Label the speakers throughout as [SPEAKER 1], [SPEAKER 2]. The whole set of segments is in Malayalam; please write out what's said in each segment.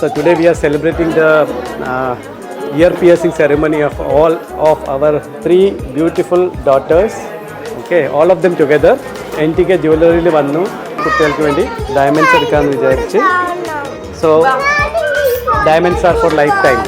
[SPEAKER 1] So today we are celebrating the uh, ear piercing ceremony of all of our three beautiful daughters. Okay, all of them together. N T K ജ്വല്ലറിയിൽ വന്നു കുട്ടികൾക്ക് വേണ്ടി ഡയമണ്ട്സ് എടുക്കാമെന്ന് വിചാരിച്ച്
[SPEAKER 2] so diamonds are for lifetime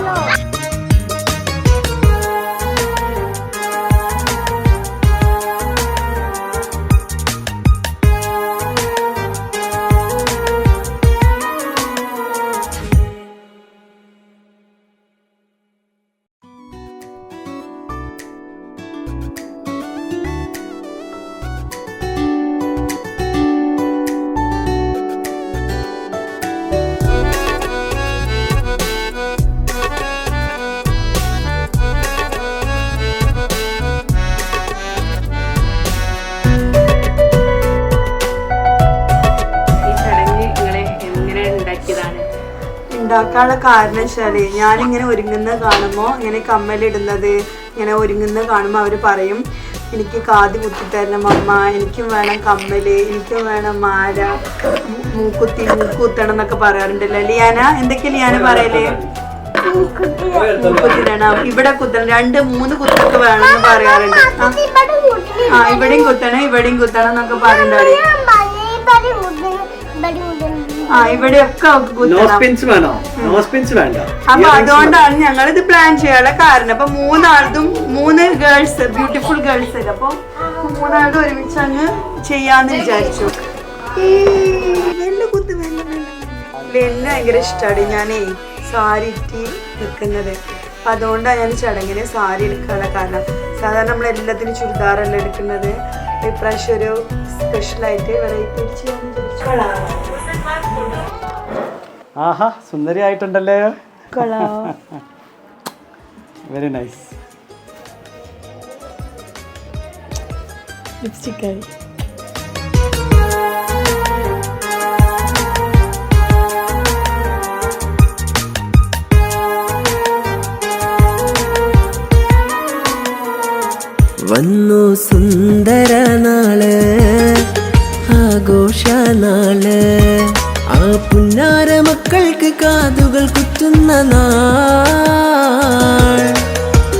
[SPEAKER 3] ഉണ്ടാക്കാനുള്ള കാരണം വെച്ചാൽ ഞാനിങ്ങനെ ഒരുങ്ങുന്ന കാണുമ്പോൾ ഇങ്ങനെ കമ്മലിടുന്നത് ഇങ്ങനെ ഒരുങ്ങുന്ന കാണുമ്പോൾ അവർ പറയും എനിക്ക് കാത് കുത്തിത്തരണം അമ്മ എനിക്കും വേണം കമ്മൽ എനിക്കും വേണം മാല മൂക്കുത്തി മൂക്കുത്തണം എന്നൊക്കെ പറയാറുണ്ടല്ലോ. ലിയാന എന്തൊക്കെ ലിയാന പറയൽ? മൂക്കുത്തിടണം ഇവിടെ കുത്തണം. രണ്ട് മൂന്ന് കുത്തൊക്കെ വേണം എന്ന് പറയാറുണ്ട്. ആ. ഇവിടെയും കുത്തണം ഇവിടെയും കുത്തണം എന്നൊക്കെ പറയുന്നുണ്ട്. ആ ഇവിടെയൊക്കെ അവൾക്ക് കുത്തണം.
[SPEAKER 1] വേണോ? വേണ്ട.
[SPEAKER 3] അപ്പൊ അതുകൊണ്ടാണ് ഞങ്ങൾ ഇത് പ്ലാൻ ചെയ്യാനുള്ള കാരണം. അപ്പൊ മൂന്നാളതും മൂന്ന് ഗേൾസ് ബ്യൂട്ടിഫുൾ ഗേൾസ് അല്ലേ? അപ്പൊ മൂന്നാളും ഒരുമിച്ച് അങ്ങ് ചെയ്യാന്ന് വിചാരിച്ചു. വെല്ല കുത്ത് വെല്ല വെല്ല വെല്ല. എന്നെ ഭയങ്കര ഇഷ്ടമാണ് ഞാനേ സാരി ഇട്ടി നിൽക്കുന്നത് അപ്പൊ അതുകൊണ്ടാണ് ഞാൻ ചടങ്ങിന് സാരി എടുക്കാനുള്ള കാരണം. സാധാരണ നമ്മൾ എല്ലാത്തിനും ചുരിദാറല്ല എടുക്കുന്നത്. ഇപ്രാവശ്യം ഒരു സ്പെഷ്യലായിട്ട് വെറൈറ്റി ചെയ്യാന്ന് വിചാരിച്ചു
[SPEAKER 1] ആഹാ സുന്ദരി ആയിട്ടുണ്ടല്ലേ
[SPEAKER 3] കൊള്ളാം.
[SPEAKER 1] വെരി നൈസ്
[SPEAKER 3] ലിപ്സ്റ്റിക് ആയി
[SPEAKER 4] വന്നു സുന്ദര നാൾ. ആഘോഷ നാൾ ആ പുന്നാര മക്കൾക്ക് കാതുകൾ കുത്തുന്ന നാൾ.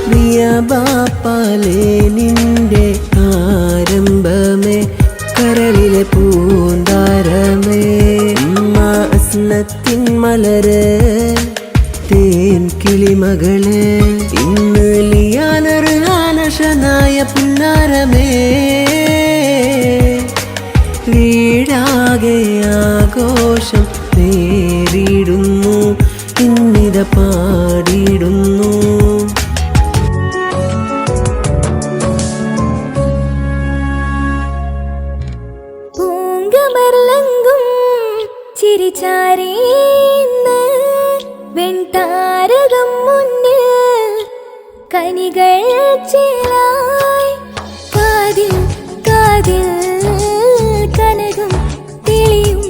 [SPEAKER 4] പ്രിയ ബാപ്പാലേ നിന്റെ ആരംഭമേ കരളിലെ പൂന്താരമേ. അസ്നത്തിൻ മലര് തേൻ
[SPEAKER 5] കിളിമകൾ ചിരിച്ചാരീന്ന് വെൺതാരകം മുന്നിൽ കനികൾ ചേലായി. കാതിൽ കാതിൽ കനകും തെളിയും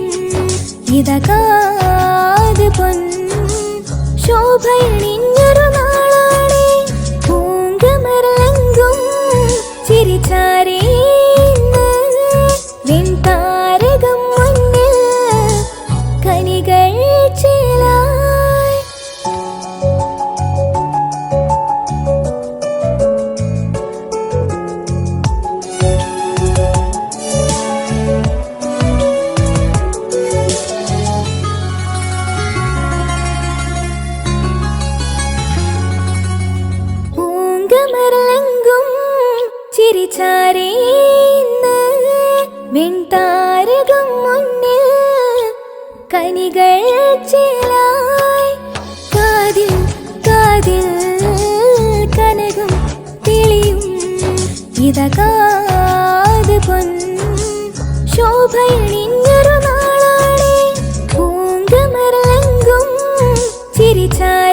[SPEAKER 5] ഇതകാത് പൊൻ ശോഭയണിഞ്ഞൊരു ചിരിച്ചാരീന്ന് വെൺതാരകം മുന്നിൽ കനികൾ കാതിൽ കാതിൽ കനകം തെളിയും ഇതകാത് പൊൻ ശോഭയണിഞ്ഞൊരു നാളാണേ. പൂങ്കമരലങ്കും ചിരിച്ചാരി